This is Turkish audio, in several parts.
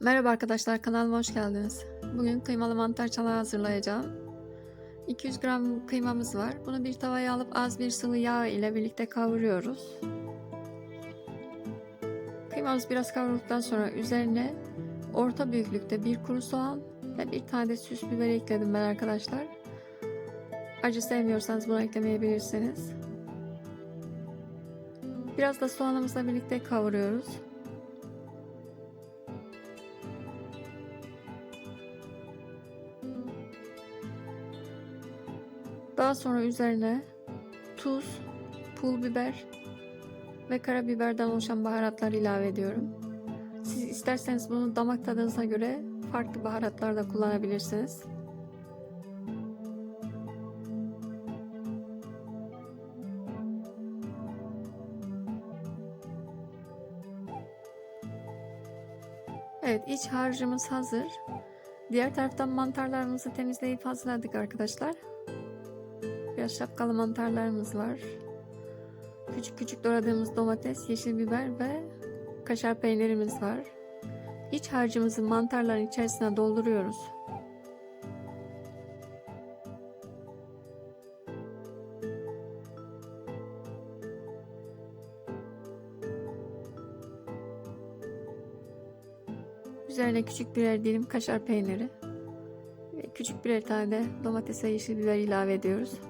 Merhaba arkadaşlar kanalıma hoş geldiniz. Bugün kıymalı mantar çanağı hazırlayacağım. 200 gram kıymamız var. Bunu bir tavaya alıp az bir sıvı yağ ile birlikte kavuruyoruz. Kıymamız biraz kavrulduktan sonra üzerine orta büyüklükte bir kuru soğan ve bir tane de süs biber ekledim ben arkadaşlar. Acı sevmiyorsanız bunu eklemeyebilirsiniz. Biraz da soğanımızla birlikte kavuruyoruz. Daha sonra üzerine tuz, pul biber ve karabiberden oluşan baharatlar ilave ediyorum. Siz isterseniz bunu damak tadınıza göre farklı baharatlar da kullanabilirsiniz. Evet iç harcımız hazır. Diğer taraftan mantarlarımızı temizleyip hazırladık arkadaşlar. Biraz şapkalı mantarlarımız var. Küçük küçük doğradığımız domates, yeşil biber ve kaşar peynirimiz var. İç harcımızı mantarların içerisine dolduruyoruz. Üzerine küçük birer dilim kaşar peyniri ve küçük birer tane de domates ve yeşil biber ilave ediyoruz.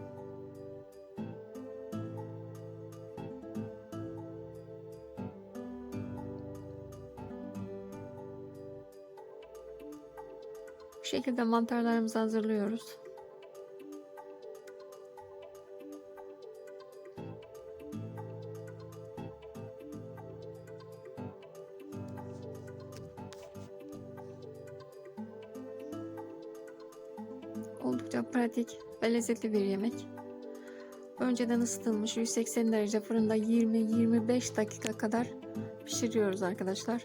Şekilde mantarlarımızı hazırlıyoruz. Oldukça pratik ve lezzetli bir yemek. Önceden ısıtılmış 180 derece fırında 20-25 dakika kadar pişiriyoruz arkadaşlar.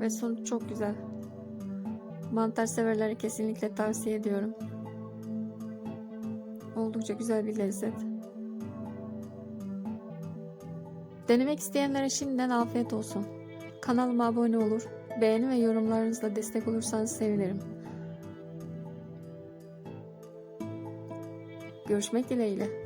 Ve sonuç çok güzel. Mantar severlere kesinlikle tavsiye ediyorum. Oldukça güzel bir lezzet. Denemek isteyenlere şimdiden afiyet olsun. Kanalıma abone olur, beğeni ve yorumlarınızla destek olursanız sevinirim. Görüşmek dileğiyle.